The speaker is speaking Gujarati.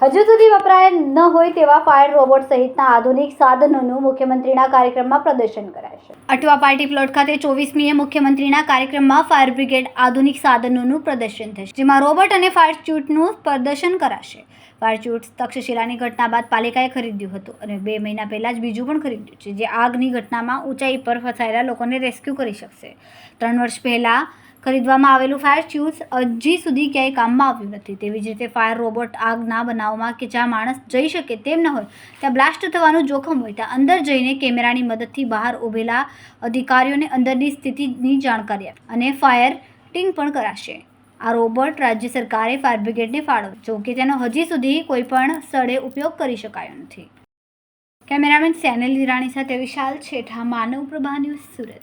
હજુ સુધી વપરાય ન હોય તેવા ફાયર રોબોટ સહિતના આધુનિક સાધનોનું મુખ્યમંત્રીના કાર્યક્રમમાં પ્રદર્શન કરાશે અટવા પાર્ટી પ્લોટ ખાતે ચોવીસમીએ મુખ્યમંત્રીના કાર્યક્રમમાં ફાયર બ્રિગેડ આધુનિક સાધનોનું પ્રદર્શન થશે, જેમાં રોબોટ અને ફાયર ચૂટનું પ્રદર્શન કરાશે. ફાયર ચૂટ તક્ષશિલાની ઘટના બાદ પાલિકાએ ખરીદ્યું હતું અને બે મહિના પહેલાં જ બીજું પણ ખરીદ્યું છે, જે આગની ઘટનામાં ઊંચાઈ પર ફસાયેલા લોકોને રેસ્ક્યુ કરી શકશે. ત્રણ વર્ષ પહેલા ખરીદવામાં આવેલું ફાયર ચૂઝ હજી સુધી ક્યાંય કામમાં આવ્યું નથી. તેવી જ રીતે ફાયર રોબોટ આગના બનાવમાં કે જ્યાં માણસ જઈ શકે તેમ ન હોય, ત્યાં બ્લાસ્ટ થવાનું જોખમ હોય, ત્યાં અંદર જઈને કેમેરાની મદદથી બહાર ઊભેલા અધિકારીઓને અંદરની સ્થિતિની જાણકારી આપે અને ફાયર ટિંગ પણ કરાશે. આ રોબોટ રાજ્ય સરકારે ફાયર બ્રિગેડને ફાળવ્યો, જો કે તેનો હજી સુધી કોઈ પણ સ્થળે ઉપયોગ કરી શકાયો નથી. કેમેરામેન સેનલ હિરાણી સાથે વિશાલ છેઠા, માનવ પ્રભા ન્યૂઝ સુરત.